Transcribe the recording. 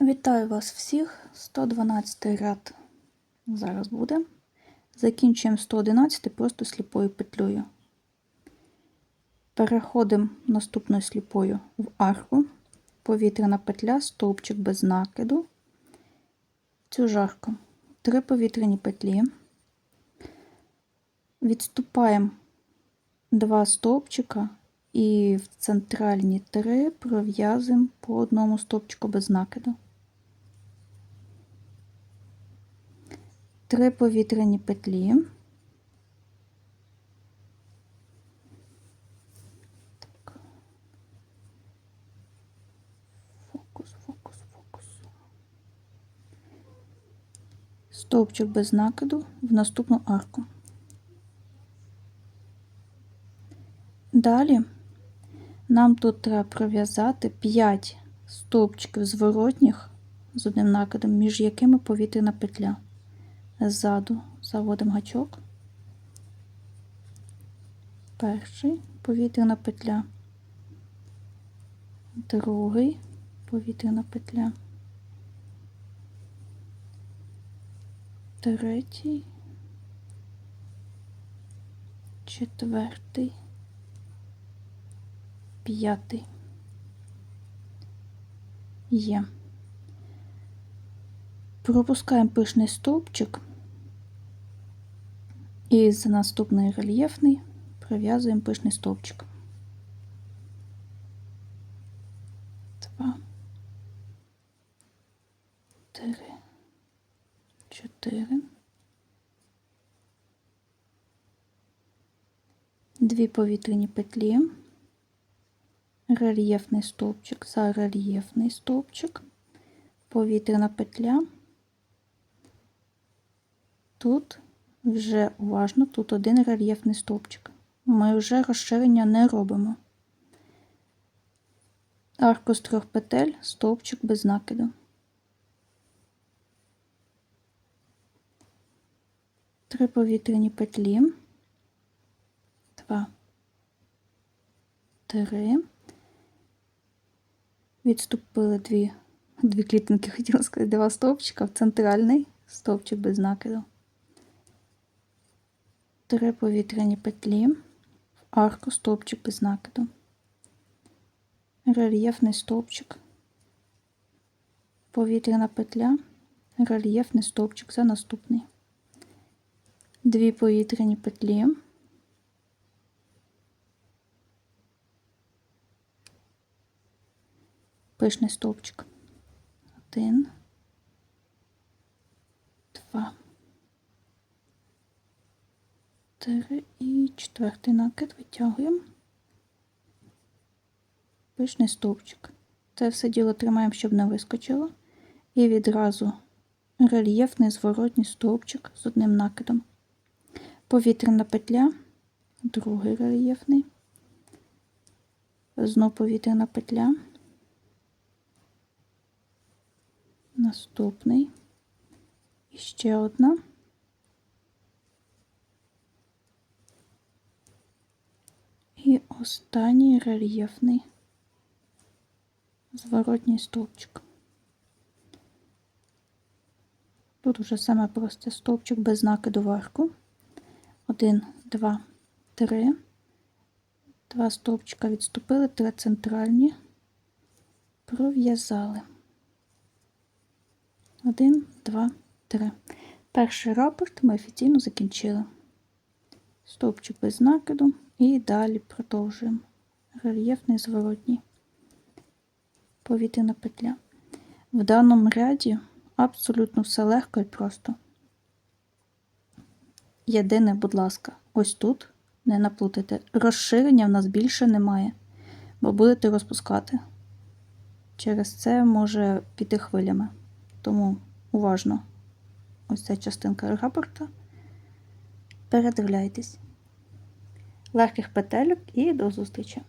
Вітаю вас всіх. 112 ряд зараз буде. Закінчуємо 111 просто сліпою петлею. Переходимо наступною сліпою в арку. Повітряна петля, стовпчик без накиду. Цю жарку. Три повітряні петлі. Відступаємо два стовпчика і в центральні три пров'язуємо по одному стовпчику без накиду. Три повітряні петлі. Так. Фокус, фокус, фокус. Стовпчик без накиду в наступну арку. Далі нам тут треба пров'язати 5 стовпчиків зворотніх з одним накидом, між якими повітряна петля. Ззаду заводимо гачок. Перший повітряна петля, другий повітряна петля, третій, четвертий п'ятий. Є. Пропускаємо пишний стовпчик і з наступний рельєфний прив'язуємо пишний стовпчик. Два, три, чотири. Дві повітряні петлі рельєфний стовпчик за рельєфний стовпчик, повітряна петля. Тут вже уважно, тут один рельєфний стовпчик. Ми вже розширення не робимо. Арку з трьох петель, стовпчик без накиду. Три повітряні петлі. Два. Три відступили дві дві клітинки, хотіла сказати, два стовпчика центральний стовпчик без накиду. Три повітряні петлі, в арку стовпчик без накиду. Рельєфний стовпчик, повітряна петля, рельєфний стовпчик за наступний. Дві повітряні петлі. Пишний стовпчик. Один, два, три і четвертий накид витягуємо. Пишний стовпчик. Це все діло тримаємо, щоб не вискочило. І відразу рельєфний зворотній стовпчик з одним накидом. Повітряна петля, другий рельєфний, знов повітряна петля. Наступний. І ще одна. І останній рельєфний зворотній стовпчик. Тут уже саме просте стовпчик без накиду варку. Один, два, три. Два стовпчика відступили, три центральні, пров'язали. Один, два, три. Перший рапорт ми офіційно закінчили. Стовпчик без накиду і далі продовжуємо. Рельєфний зворотній. Повітряна петля. В даному ряді абсолютно все легко і просто. Єдине, будь ласка, ось тут не наплутайте. Розширення в нас більше немає, бо будете розпускати. Через це може піти хвилями. Тому уважно ось ця частинка рапорта. Передивляйтесь. Легких петельок і до зустрічі!